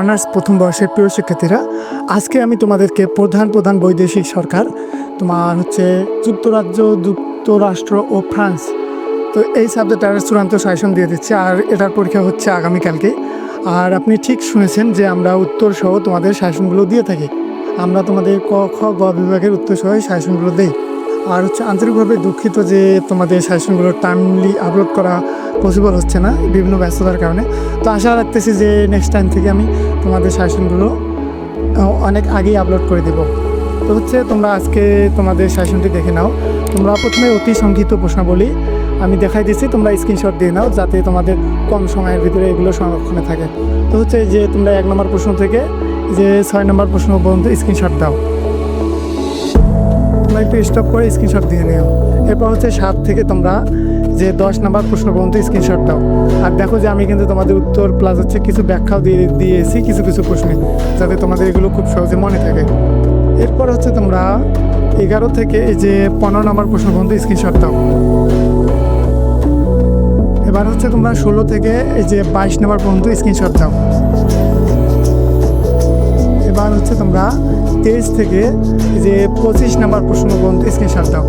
Honours প্রথম বর্ষের প্রিয় শিক্ষার্থীরা, আজকে আমি তোমাদেরকে প্রধান প্রধান বৈদেশিক সরকার, তোমার হচ্ছে যুক্তরাজ্য, যুক্তরাষ্ট্র ও ফ্রান্স। তো এই সাবজেক্টের চূড়ান্ত সাজেশন দিয়ে দিচ্ছে, আর এটার পরীক্ষা হচ্ছে আগামীকালকে। আর আপনি ঠিক শুনেছেন যে আমরা উত্তর সহ তোমাদের শাসনগুলো দিয়ে থাকি। আমরা তোমাদের ক, খ, গ বিভাগের উত্তর সহ সাজেশনগুলো দিই। আর হচ্ছে আন্তরিকভাবে দুঃখিত যে তোমাদের সাজেশনগুলো টাইমলি আপলোড করা পসিবল হচ্ছে না বিভিন্ন ব্যস্ততার কারণে। তো আশা রাখতেছি যে নেক্সট টাইম থেকে আমি তোমাদের সাজেশনগুলো অনেক আগেই আপলোড করে দেব। তো হচ্ছে তোমরা আজকে তোমাদের সাজেশনটি দেখে নাও। তোমরা প্রথমে অতি সংক্ষিপ্ত প্রশ্নাবলী আমি দেখাই দিচ্ছি। তোমরা স্ক্রিনশট দিয়ে নাও যাতে তোমাদের কম সময়ের ভিতরে এগুলো সংরক্ষণে থাকে। তো হচ্ছে যে তোমরা এক নম্বর প্রশ্ন থেকে যে ছয় নম্বর প্রশ্ন পর্যন্ত স্ক্রিনশট দাও। তোমরা একটু স্টপ করে স্ক্রিনশট দিয়ে নিও এরপর হচ্ছে সাত থেকে তোমরা যে দশ নাম্বার প্রশ্ন পর্যন্ত স্ক্রিনশট দাও। আর দেখো যে আমি কিন্তু তোমাদের উত্তর প্লাস হচ্ছে কিছু ব্যাখ্যাও দিয়ে দিয়েছি, কিছু কিছু প্রশ্নে, যাতে তোমাদের এগুলো খুব সহজে মনে থাকে। এরপর হচ্ছে তোমরা এগারো থেকে এই যে পনেরো নাম্বার প্রশ্ন পর্যন্ত স্ক্রিনশট দাও। এবার হচ্ছে তোমরা ষোলো থেকে এই যে বাইশ নাম্বার পর্যন্ত স্ক্রিনশট দাও। এবার হচ্ছে তোমরা তেইশ থেকে যে পঁচিশ নাম্বার প্রশ্ন পর্যন্ত স্ক্রিনশট দাও।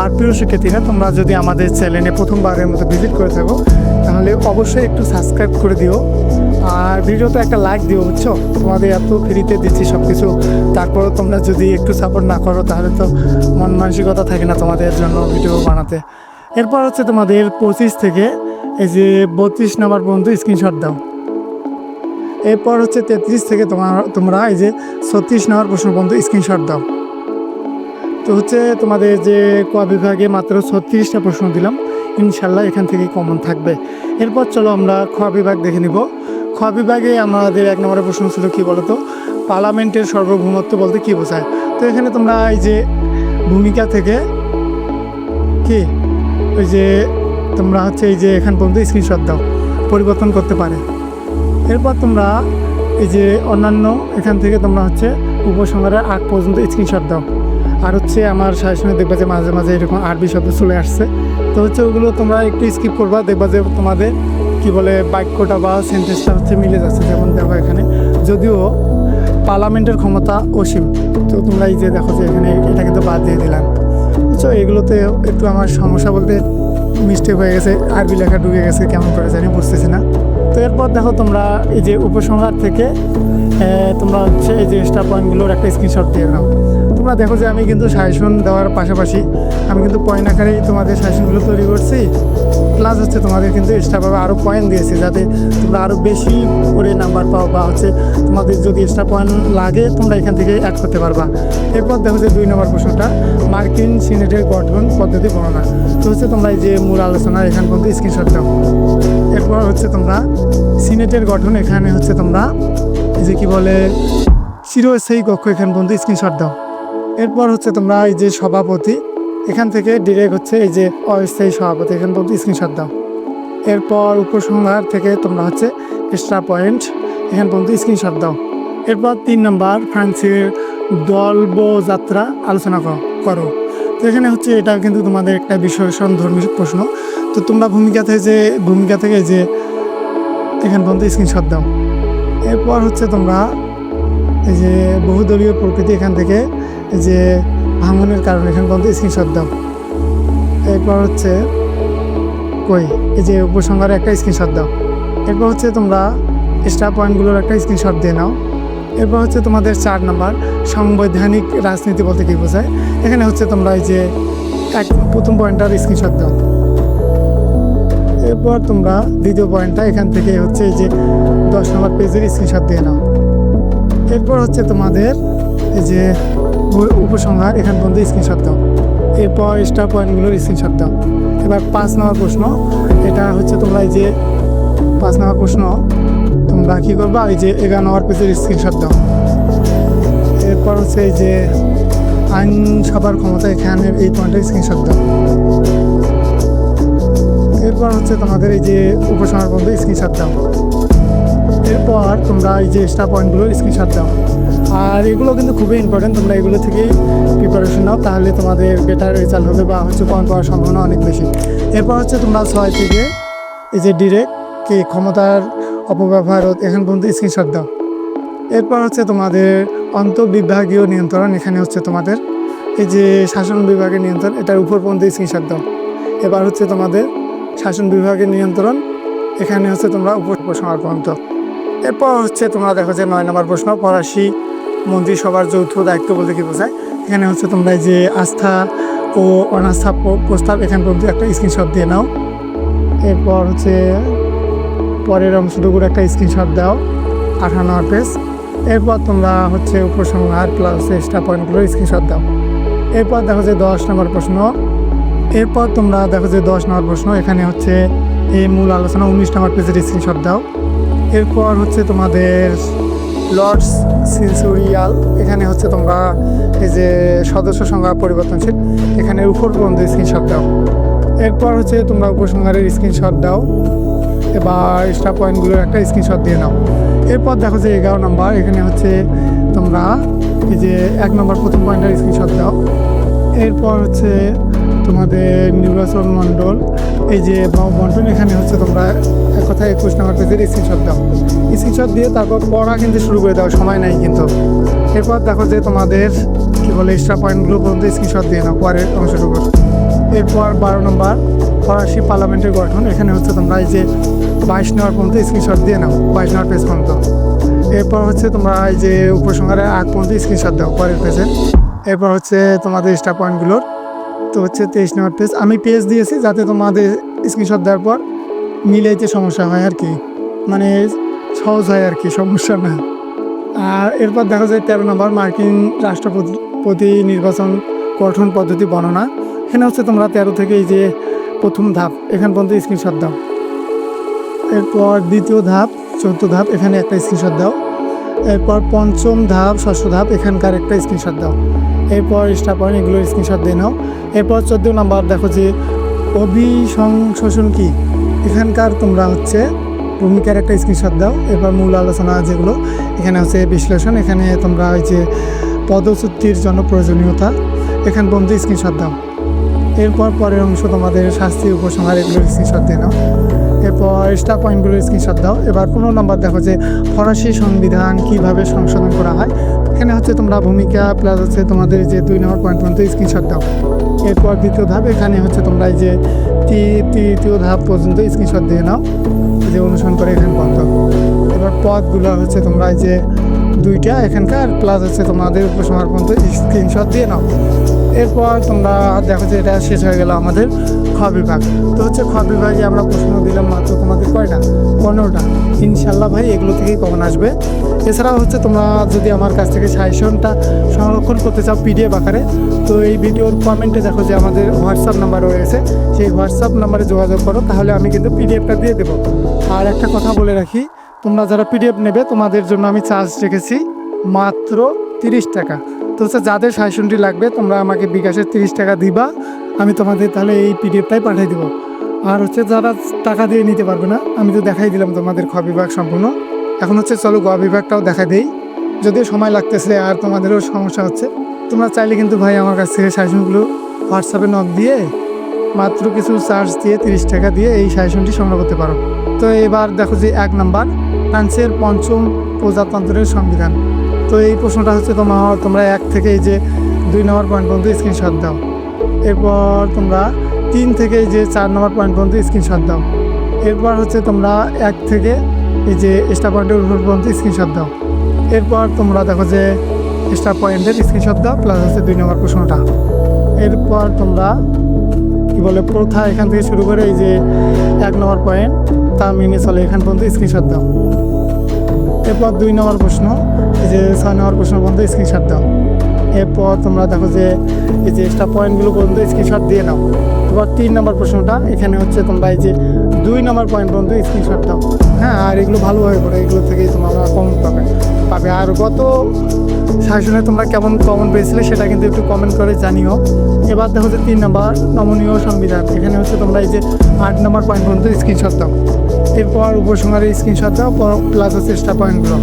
আর প্রিয় শিক্ষার্থীরা, তোমরা যদি আমাদের চ্যানেলে প্রথমবারের মতো ভিজিট করে থাকো, তাহলে অবশ্যই একটু সাবস্ক্রাইব করে দিও। আর ভিডিওতে একটা লাইক দিও, বুঝছ? তোমাদের এত ফ্রিতে দিচ্ছি সব কিছু তারপরেও তোমরা যদি একটু সাপোর্ট না করো, তাহলে তো মন মানসিকতা থাকে না তোমাদের জন্য ভিডিও বানাতে। এরপর হচ্ছে তোমাদের পঁচিশ থেকে এই যে বত্রিশ নাম্বার পর্যন্ত স্ক্রিনশট দাও। এরপর হচ্ছে তেত্রিশ থেকে তোমার, তোমরা এই যে ছত্রিশ নম্বর প্রশ্ন পর্যন্ত স্ক্রিনশট দাও। তো হচ্ছে তোমাদের যে ক বিভাগে মাত্র ছত্রিশটা প্রশ্ন দিলাম, ইনশাল্লাহ এখান থেকে কমন থাকবে। এরপর চলো আমরা খ বিভাগ দেখে নিব। খ বিভাগে আমাদের এক নম্বরের প্রশ্ন ছিল কি বলতো? পার্লামেন্টের সর্বভৌমত্ব বলতে কি বোঝায়? তো এখানে তোমরা এই যে ভূমিকা থেকে কি? ওই যে তোমরা হচ্ছে এই যে এখান পর্যন্ত স্ক্রিনশট দাও, পরিবর্তন করতে পারে। এরপর তোমরা এই যে অন্যান্য, এখান থেকে তোমরা হচ্ছে উপসংহারের আগ পর্যন্ত স্ক্রিনশট দাও। আর হচ্ছে আমার সাজেশনে দেখবা যে মাঝে মাঝে এরকম আরবি শব্দ চলে আসছে। তো হচ্ছে ওগুলো তোমরা একটু স্কিপ করবা, দেখবা যে তোমাদের কি বলে বাক্যটা বা সেন্টেন্সটা হচ্ছে মিলে যাচ্ছে, যেমন দেখো এখানে, যদিও পার্লামেন্টের ক্ষমতা অসীম। তো তোমরা এই যে দেখো যে এখানে এটা কিন্তু বাদ দিয়ে দিলাম। বুঝছ? এগুলোতে একটু আমার সমস্যা বলতে মিস্টেক হয়ে গেছে, আরবি লেখা ঢুকে গেছে, কেমন করে জানি বুঝতেছি না। তো এরপর দেখো তোমরা এই যে উপসংহার থেকে তোমরা হচ্ছে এই যে স্টার পয়েন্টগুলোর একটা স্ক্রিনশট দিয়ে নাও। তোমরা দেখো যে আমি কিন্তু সাজেশন দেওয়ার পাশাপাশি আমি কিন্তু পয়েন্ট আকারেই তোমাদের সাজেশনগুলো তৈরি করছি। প্লাস হচ্ছে তোমাদের কিন্তু এক্সট্রাভাবে আরও পয়েন্ট দিয়েছি যাতে তোমরা আরও বেশি করে নাম্বার পাও বা হচ্ছে তোমাদের যদি এক্সট্রা পয়েন্ট লাগে, তোমরা এখান থেকে অ্যাড করতে পারবা। এরপর দেখো যে দুই নম্বর প্রশ্নটা, মার্কিন সিনেটের গঠন পদ্ধতি বর্ণনা। তো হচ্ছে তোমরা এই যে মূল আলোচনা এখান পর্যন্ত স্ক্রিনশট দাও। এরপর হচ্ছে তোমরা সিনেটের গঠন এখানে হচ্ছে তোমরা যে কি বলে, চিরস্থায়ী কক্ষ এখান পর্যন্ত স্ক্রিনশট দাও। এরপর হচ্ছে তোমরা এই যে সভাপতি, এখান থেকে ডিরেক্ট হচ্ছে এই যে অস্থায়ী সভাপতি, এখান পর্যন্ত স্ক্রিনশট দাও। এরপর উপসংহার থেকে তোমরা হচ্ছে এক্সট্রা পয়েন্ট এখান পর্যন্ত স্ক্রিনশট দাও। এরপর তিন নম্বর ফ্রান্সের দলব যাত্রা আলোচনা কর- তো এখানে হচ্ছে এটা কিন্তু তোমাদের একটা বিশ্লেষণ ধর্মী প্রশ্ন। তো তোমরা ভূমিকা থেকে যে, ভূমিকা থেকে যে এখান পর্যন্ত স্ক্রিনশট দাও। এরপর হচ্ছে তোমরা এই যে বহুদলীয় প্রকৃতি এখান থেকে যে ভাঙনের কারণে এখান পর্যন্ত স্ক্রিনশট দাও এরপর হচ্ছে, কই? এই যে উপসংহারে একটা স্ক্রিনশট দাও। এরপর হচ্ছে তোমরা স্টার পয়েন্টগুলোর একটা স্ক্রিনশট দিয়ে নাও। এরপর হচ্ছে তোমাদের চার নাম্বার, সাংবিধানিক রাজনীতি বলতে কী বোঝায়? এখানে হচ্ছে তোমরা এই যে এক, প্রথম পয়েন্টটার স্ক্রিনশট দাও। এরপর তোমরা দ্বিতীয় পয়েন্টটা এখান থেকে হচ্ছে এই যে দশ নম্বর পেজের স্ক্রিনশট দিয়ে নাও। এরপর হচ্ছে তোমাদের এই যে উপসংহার, এখান পর্যন্ত স্ক্রিনশট দাও। এরপর স্টার পয়েন্টগুলোর স্ক্রিনশট দাও। এবার পাঁচ নম্বর প্রশ্ন, এটা হচ্ছে তোমরা এই যে পাঁচ নম্বর প্রশ্ন, তোমরা কী করবা? এই যে এগারো নম্বর পেজের স্ক্রিনশট দাও। এরপর হচ্ছে এই যে আইনসভার ক্ষমতা, এখানে এই পয়েন্টের স্ক্রিনশট দাও। এরপর হচ্ছে তোমাদের এই যে উপসংহার পর্যন্ত স্ক্রিনশট দাও। এরপর তোমরা এই যে স্টার পয়েন্টগুলোর স্ক্রিনশট দাও। আর এগুলো কিন্তু খুবই ইম্পর্টেন্ট তোমরা এগুলো থেকেই প্রিপারেশন নাও, তাহলে তোমাদের বেটার রেজাল্ট হবে বা হচ্ছে পয়েন্ট পাওয়ার সম্ভাবনা অনেক বেশি। এরপর হচ্ছে তোমরা ছয় থেকে এই যে ডিরেক্ট কি ক্ষমতার অপব্যবহার এখান পর্যন্ত স্ক্রিনশট দাও। এরপর হচ্ছে তোমাদের অন্তঃবিভাগীয় নিয়ন্ত্রণ, এখানে হচ্ছে তোমাদের এই যে শাসন বিভাগের নিয়ন্ত্রণ, এটার উপর পর্যন্ত স্ক্রিনশট দাও। এবার হচ্ছে তোমাদের শাসন বিভাগের নিয়ন্ত্রণ, এখানে হচ্ছে তোমরা উপর উপসংহার পর্যন্ত এরপর হচ্ছে তোমরা দেখো যে নয় নম্বর প্রশ্ন, ফরাসি মন্ত্রিসভার যৌথ দায়িত্ব বলতে কি বোঝায়? এখানে হচ্ছে তোমরা যে আস্থা ও অনাস্থা প্রস্তাব এখান পর্যন্ত একটা স্ক্রিনশট দিয়ে নাও। এরপর হচ্ছে পরের অংশটুকুর একটা স্ক্রিনশট দাও আঠারো নম্বর পেজ। এরপর তোমরা হচ্ছে উপসংহার প্লাস এক্সট্রা পয়েন্টগুলোর স্ক্রিনশট দাও। এরপর দেখো যে দশ নম্বর প্রশ্ন। এরপর তোমরা দেখো যে দশ নম্বর প্রশ্ন, এখানে হচ্ছে এই মূল আলোচনা উনিশ নম্বর পেজের স্ক্রিনশট দাও। এরপর হচ্ছে তোমাদের লর্ডস সেন্সুরিয়াল এখানে হচ্ছে তোমরা এই যে সদস্য সংখ্যা পরিবর্তনশীল এখানে উপর পর্যন্ত স্ক্রিনশট দাও। এরপর হচ্ছে তোমরা উপসংহারের স্ক্রিনশট দাও, এবার স্টার পয়েন্টগুলোর একটা স্ক্রিনশট দিয়ে নাও। এরপর দেখো যে এগারো নম্বর এখানে হচ্ছে তোমরা এই যে এক নম্বর প্রথম পয়েন্টের স্ক্রিনশট দাও। এরপর হচ্ছে তোমাদের নির্বাচন মণ্ডল এই যে বন্টন এখানে হচ্ছে, তোমরা এক কথায় একুশ নম্বর পেজের স্ক্রিনশট দাও। স্ক্রিনশট দিয়ে তারপর পড়া কিন্তু শুরু করে দাও, সময় নাই কিন্তু। এরপর দেখো যে তোমাদের কী বলে এক্সট্রা পয়েন্টগুলো পর্যন্ত স্ক্রিনশট দিয়ে নাও, পরের অংশটুকু। এরপর বারো নম্বর, ফরাসি পার্লামেন্টের গঠন, এখানে হচ্ছে তোমরা এই যে বাইশ নেওয়ার পর্যন্ত স্ক্রিনশট দিয়ে নাও, বাইশ নেওয়ার পেজ পর্যন্ত। এরপর হচ্ছে তোমরা এই যে উপসংহারের আগ পর্যন্ত স্ক্রিনশট দাও, পরের পেজে এরপর হচ্ছে তোমাদের স্টার পয়েন্টগুলোর তো হচ্ছে তেইশ নম্বর পেজ আমি পেজ দিয়েছি যাতে তোমাদের স্ক্রিনশট দেওয়ার পর মিলাইতে সমস্যা হয় আর কি। মানে সহজ হয় আর কি, সমস্যা না। আর এরপর দেখা যায় তেরো নম্বর, মার্কিন রাষ্ট্রপতি নির্বাচন গঠন পদ্ধতি বর্ণনা। এখানে হচ্ছে তোমরা তেরো থেকে এই যে প্রথম ধাপ, এখান পর্যন্ত স্ক্রিনশট দাও। এরপর দ্বিতীয় ধাপ, চতুর্থ ধাপ, এখানে একটা স্ক্রিনশট দাও। এরপর পঞ্চম ধাপ, ষষ্ঠ ধাপ, এখানকার একটা স্ক্রিনশট দাও। এরপর স্টার পয়েন্ট এগুলোর স্ক্রিনশট দিয়ে নাও। এরপর চোদ্দ নাম্বার, দেখো যে অভিসংশোষণ কি? এখানকার তোমরা হচ্ছে ভূমিকার একটা স্ক্রিনশট দাও। এরপর মূল আলোচনা যেগুলো, এখানে হচ্ছে বিশ্লেষণ, এখানে তোমরা ওই যে পদচ্যুতির জন্য প্রয়োজনীয়তা, এখান পর্যন্ত স্ক্রিনশট দাও। এরপর পরের অংশ তোমাদের শাস্তি উপসংহার এগুলোর স্ক্রিনশট দিয়ে নাও। এরপর স্টার পয়েন্টগুলোর স্ক্রিনশট দাও। এবার পনেরো নম্বর দেখো যে ফরাসি সংবিধান কীভাবে সংশোধন করা হয়। এখানে হচ্ছে তোমরা ভূমিকা প্লাস হচ্ছে তোমাদের যে দুই নম্বর পয়েন্ট পর্যন্ত স্ক্রিনশট দাও। এরপর দ্বিতীয় ধাপ, এখানে হচ্ছে তোমরা এই যে তৃতীয় ধাপ পর্যন্ত স্ক্রিনশট দিয়ে নাও। যে অনুসরণ করে এখানে বন্ধ। এবার পদগুলো হচ্ছে তোমরা এই যে দুইটা এখানকার প্লাস হচ্ছে তোমাদের উপসংহার পর্যন্ত স্ক্রিনশট দিয়ে নাও। এরপর তোমরা দেখো যে এটা শেষ হয়ে গেল আমাদের খ বিভাগ। তো হচ্ছে খ বিভাগে আমরা প্রশ্ন দিলাম মাত্র তোমাদের কয়টা? পনেরোটা। ইনশাল্লাহ ভাই, এগুলো থেকেই কমন আসবে। এছাড়াও হচ্ছে তোমরা যদি আমার কাছ থেকে সাজেশনটা সংরক্ষণ করতে চাও পিডিএফ আকারে, তো এই ভিডিওর কমেন্টে দেখো যে আমাদের হোয়াটসঅ্যাপ নাম্বার রয়েছে। সেই হোয়াটসঅ্যাপ নাম্বারে যোগাযোগ করো, তাহলে আমি কিন্তু পিডিএফটা দিয়ে দেবো। আর একটা কথা বলে রাখি তোমরা যারা পিডিএফ নেবে, তোমাদের জন্য আমি চার্জ রেখেছি মাত্র তিরিশ টাকা। তো হচ্ছে যাদের সাজেশনটি লাগবে, তোমরা আমাকে বিকাশের তিরিশ টাকা দিবা, আমি তোমাদের তাহলে এই পিডিএফটাই পাঠিয়ে দেবো। আর হচ্ছে যারা টাকা দিয়ে নিতে পারবে না, আমি তো দেখাই দিলাম তোমাদের খ বিভাগ সম্পূর্ণ। এখন হচ্ছে চলো গ বিভাগটাও দেখা দেই। যদিও সময় লাগতেছে, আর তোমাদেরও সমস্যা হচ্ছে। তোমরা চাইলে কিন্তু ভাই আমার কাছ থেকে সাজেশনগুলো হোয়াটসঅ্যাপে নক দিয়ে মাত্র কিছু চার্জ দিয়ে তিরিশ টাকা দিয়ে এই সাজেশনটি সংগ্রহ করতে পারো। তো এবার দেখো যে এক নাম্বার ফ্রান্সের পঞ্চম প্রজাতন্ত্রের সংবিধান। তো এই প্রশ্নটা হচ্ছে তোমার, তোমরা এক থেকে যে দুই নম্বর পয়েন্ট পর্যন্ত স্ক্রিনশট দাও। এরপর তোমরা তিন থেকে যে চার নম্বর পয়েন্ট পর্যন্ত স্ক্রিনশট দাও। এরপর হচ্ছে তোমরা এক থেকে এই যে স্টার পয়েন্টের উপর পর্যন্ত স্ক্রিনশট দাও। এরপর তোমরা দেখো যে স্টার পয়েন্টের স্ক্রিনশট দাও প্লাস হচ্ছে দুই নম্বর প্রশ্নটা। এরপর তোমরা কি বলে, প্রথা এখান থেকে শুরু করে এই যে এক নম্বর পয়েন্ট তা মেনে চলে এখান পর্যন্ত স্ক্রিনশট দাও। এরপর দুই নম্বর প্রশ্ন, এই যে ছয় নম্বর প্রশ্ন পর্যন্ত স্ক্রিনশট দাও। এরপর তোমরা দেখো যে এই যে এক্সট্রা পয়েন্টগুলো পর্যন্ত স্ক্রিনশট দিয়ে নাও। এবার তিন নম্বর প্রশ্নটা, এখানে হচ্ছে তোমরা এই যে দুই নম্বর পয়েন্ট পর্যন্ত স্ক্রিনশট দাও। হ্যাঁ আর এগুলো ভালোভাবে করে এগুলো থেকেই তোমরা কমন পাবে। পাবে। আর গত শাসনে তোমরা কেমন কমন পেয়েছিলে সেটা কিন্তু একটু কমেন্ট করে জানিও। এবার দেখো যে তিন নম্বর নমনীয় সংবিধান, এখানে হচ্ছে তোমরা এই যে আট নম্বর পয়েন্ট পর্যন্ত স্ক্রিনশট দাও। এরপর উপসংহারের স্ক্রিনশট দাও প্লাস হচ্ছে এক্সট্রা পয়েন্টগুলো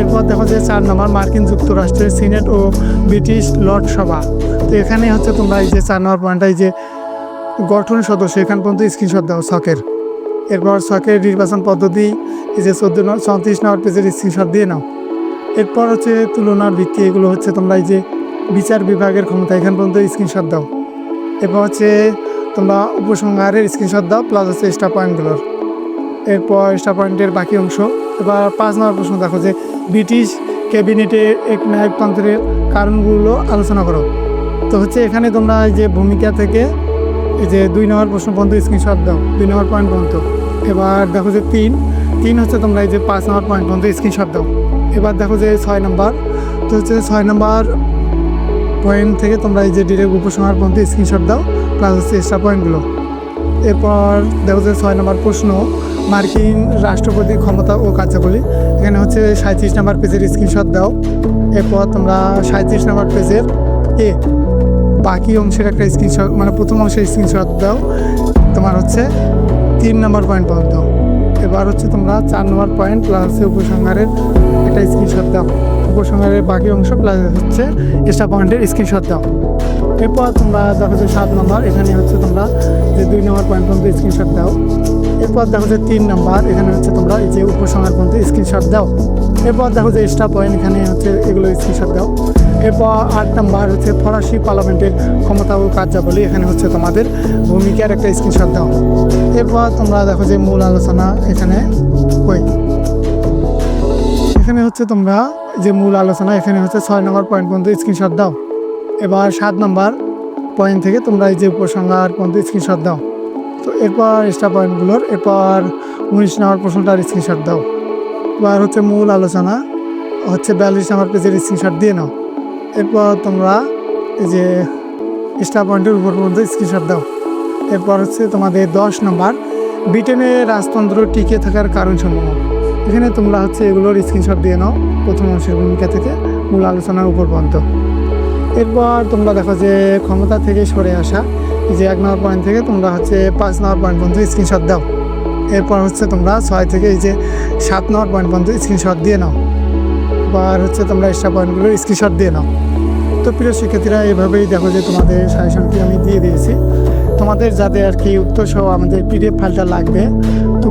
এরপর দেখো যে চার নম্বর মার্কিন যুক্তরাষ্ট্রের সিনেট ও ব্রিটিশ লর্ড সভা। তো এখানে হচ্ছে তোমরা এই যে চার নম্বর পয়েন্টটা এই যে গঠন সদস্য, এখান পর্যন্ত স্ক্রিনশট দাও ছকের। এরপর ছকের নির্বাচন পদ্ধতি, এই যে চোদ্দ নম্বর চৌত্রিশ নম্বর পেজের স্ক্রিনশট দিয়ে নাও। এরপর হচ্ছে তুলনার ভিত্তি, এগুলো হচ্ছে তোমরা এই যে বিচার বিভাগের ক্ষমতা, এখান পর্যন্ত স্ক্রিনশট দাও। এরপর হচ্ছে তোমরা উপসংহারের স্ক্রিনশট দাও প্লাস হচ্ছে স্টার পয়েন্টগুলোর এরপর স্টার পয়েন্টের বাকি অংশ। এবার পাঁচ নম্বর প্রশ্ন দেখো যে ব্রিটিশ ক্যাবিনেটের এক নায়কতন্ত্রের কারণগুলো আলোচনা করো। তো হচ্ছে এখানে তোমরা যে ভূমিকা থেকে এই যে দুই নম্বর প্রশ্ন পর্যন্ত স্ক্রিনশট দাও, দুই নম্বর পয়েন্ট পর্যন্ত। এবার দেখো যে তিন তিন হচ্ছে তোমরা এই যে পাঁচ নম্বর পয়েন্ট পর্যন্ত স্ক্রিনশট দাও। এবার দেখো যে ছয় নম্বর, তো হচ্ছে ছয় নম্বর পয়েন্ট থেকে তোমরা এই যে ডিরেক্ট উপসংহার পর্যন্ত স্ক্রিনশট দাও প্লাস হচ্ছে এক্সট্রা পয়েন্টগুলো এরপর দেখো যে ছয় নম্বর প্রশ্ন মার্কিন রাষ্ট্রপতির ক্ষমতা ও কার্যাবলী। এখানে হচ্ছে সাঁত্রিশ নম্বর পেজের স্ক্রিনশট দাও। এরপর তোমরা সাঁত্রিশ নম্বর পেজের এ বাকি অংশের একটা স্ক্রিনশট মানে প্রথম অংশের স্ক্রিনশট দাও। তোমার হচ্ছে তিন নম্বর পয়েন্ট পর্যন্ত এবার হচ্ছে তোমরা চার নম্বর পয়েন্ট প্লাস হচ্ছে উপসংহারের একটা স্ক্রিনশট দাও। উপসংহারের বাকি অংশ প্লাস হচ্ছে এক্সট্রা পয়েন্টের স্ক্রিনশট দাও। এরপর তোমরা দেখো সাত নম্বর, এখানে হচ্ছে তোমরা যে দুই নম্বর পয়েন্ট পর্যন্ত স্ক্রিনশট দাও। এরপর দেখো যে তিন নাম্বার, এখানে হচ্ছে তোমরা এই যে উপসংহার পর্যন্ত স্ক্রিনশট দাও। এরপর দেখো যে এক্সট্রা পয়েন্ট এখানে হচ্ছে এগুলো স্ক্রিনশট দাও। এরপর আট নাম্বার হচ্ছে ফরাসি পার্লামেন্টের ক্ষমতা ও কার্যাবলী, এখানে হচ্ছে তোমাদের ভূমিকার একটা স্ক্রিনশট দাও। এরপর তোমরা দেখো যে মূল আলোচনা এখানে, ওই। এখানে হচ্ছে তোমরা যে মূল আলোচনা, এখানে হচ্ছে ছয় নম্বর পয়েন্ট পর্যন্ত স্ক্রিনশট দাও। এবার সাত নম্বর পয়েন্ট থেকে তোমরা এই যে উপসংহার পর্যন্ত স্ক্রিনশট দাও। তো এরপর এক্সট্রা পয়েন্টগুলোর এরপর উনিশ নম্বর প্রশ্নটার স্ক্রিনশট দাও। এবার হচ্ছে মূল আলোচনা, হচ্ছে বিয়াল্লিশ নম্বর পেজের স্ক্রিনশট দিয়ে নাও। এরপর তোমরা এই যে এক্সট্রা পয়েন্টের উপর পর্যন্ত স্ক্রিনশট দাও। এরপর হচ্ছে তোমাদের দশ নম্বর, ব্রিটেনে রাজতন্ত্র টিকে থাকার কারণসমূহ এখানে তোমরা হচ্ছে এগুলোর স্ক্রিনশট দিয়ে নাও, প্রথম অংশের ভূমিকা থেকে মূল আলোচনার উপর পর্যন্ত। এরপর তোমরা দেখো যে ক্ষমতা থেকে সরে আসা যে এক নম্বর পয়েন্ট থেকে তোমরা হচ্ছে পাঁচ নম্বর পয়েন্ট পর্যন্ত স্ক্রিনশট দাও। এরপর হচ্ছে তোমরা ছয় থেকে এই যে সাত নম্বর পয়েন্ট পর্যন্ত স্ক্রিনশট দিয়ে নাও। আর হচ্ছে তোমরা এক্সট্রা পয়েন্টগুলো স্ক্রিনশট দিয়ে নাও। তো প্রিয় শিক্ষার্থীরা, এভাবেই দেখো যে তোমাদের সাজেশনটি আমি দিয়ে দিয়েছি। তোমাদের যাদের আর কি উত্তর সহ আমাদের পিডিএফ ফাইলটা লাগবে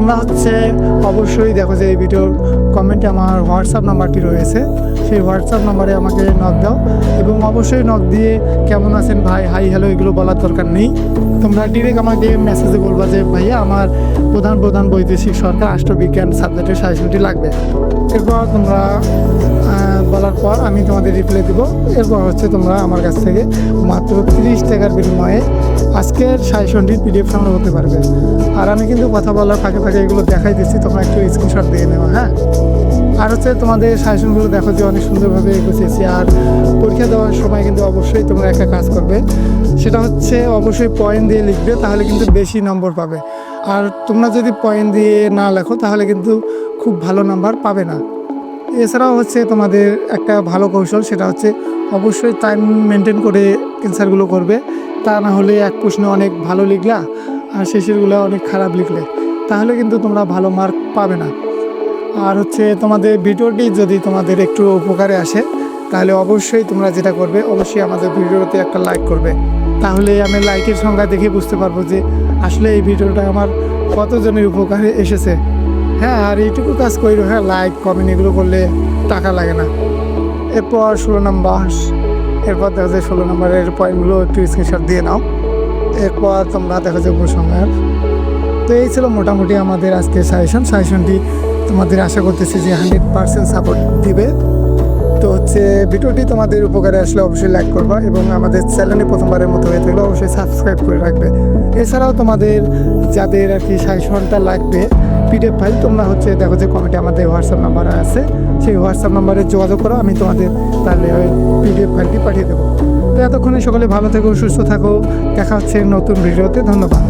তোমরা হচ্ছে অবশ্যই দেখো যে এই ভিডিওর কমেন্টে আমার হোয়াটসঅ্যাপ নাম্বারটি রয়েছে। সেই হোয়াটসঅ্যাপ নাম্বারে আমাকে নক দাও এবং অবশ্যই নক দিয়ে কেমন আছেন ভাই হাই হ্যালো এগুলো বলার দরকার নেই। তোমরা ডিরেক্ট আমাকে মেসেজে বলবা যে, ভাইয়া, আমার প্রধান প্রধান বৈদেশিক সরকার, রাষ্ট্রবিজ্ঞান সাবজেক্টের সাজেশনটি লাগবে। এরপর তোমরা বলার পর আমি তোমাদের রিপ্লাই দেবো। এরপর হচ্ছে তোমরা আমার কাছ থেকে মাত্র তিরিশ টাকার বিনিময়ে আজকের সাজেশনটির পিডিএফ সংগ্রহ করতে পারবে। আর আমি কিন্তু কথা বলার ফাঁকে ফাঁকে এগুলো দেখাই দিচ্ছি, তোমরা একটু স্ক্রিনশট দিয়ে নেওয়া হ্যাঁ? আর হচ্ছে তোমাদের সাজেশনগুলো দেখো যে অনেক সুন্দরভাবে গুছিয়েছি। আর পরীক্ষা দেওয়ার সময় কিন্তু অবশ্যই তোমরা একটা কাজ করবে, সেটা হচ্ছে অবশ্যই পয়েন্ট দিয়ে লিখবে, তাহলে কিন্তু বেশি নম্বর পাবে। আর তোমরা যদি পয়েন্ট দিয়ে না লেখো, তাহলে কিন্তু খুব ভালো নাম্বার পাবে না। এছাড়াও হচ্ছে তোমাদের একটা ভালো কৌশল, সেটা হচ্ছে অবশ্যই টাইম মেনটেন করে ক্যান্সারগুলো করবে। তা না হলে এক প্রশ্ন অনেক ভালো লিখলা আর শেষেরগুলো অনেক খারাপ লিখলে। তাহলে কিন্তু তোমরা ভালো মার্ক পাবে না। আর হচ্ছে তোমাদের ভিডিওটি যদি তোমাদের একটু উপকারে আসে, তাহলে অবশ্যই তোমরা যেটা করবে, অবশ্যই আমাদের ভিডিওতে একটা লাইক করবে। তাহলে আমি লাইকের সংখ্যা দেখে বুঝতে পারব যে আসলে এই ভিডিওটা আমার কতজনের উপকারে এসেছে। হ্যাঁ আর এইটুকু কাজ করি হ্যাঁ লাইক কমেন্ট এগুলো করলে টাকা লাগে না। এরপর ষোলো নম্বর, এরপর দেখা যায় ষোলো নম্বরের পয়েন্টগুলো একটু স্ক্রিনশট দিয়ে নাও। এরপর তোমরা দেখা যায় উপসংহার তো এই ছিল মোটামুটি আমাদের আজকে সাজেশন সাজেশনটি তোমাদের আশা করতেছি যে হান্ড্রেড পার্সেন্ট সাপোর্ট দিবে। তো হচ্ছে ভিডিওটি তোমাদের উপকারে আসলে অবশ্যই লাইক করবা এবং আমাদের চ্যানেলে প্রথমবারের মতো হয়ে থাকলে অবশ্যই সাবস্ক্রাইব করে রাখবে। এছাড়াও তোমাদের যাদের আর কি সাজেশনটা লাগবে পিডিএফ ফাইল তোমরা হচ্ছে দেখো যে কমেন্টে আমাদের হোয়াটসঅ্যাপ নাম্বার আছে। সেই হোয়াটসঅ্যাপ নাম্বারে যোগাযোগ করো, আমি তোমাদের তাহলে ওই পিডিএফ ফাইলটি পাঠিয়ে দেবো। তো এতক্ষণে সকলে ভালো থেকো, সুস্থ থাকো। দেখা হচ্ছে নতুন ভিডিওতে, ধন্যবাদ।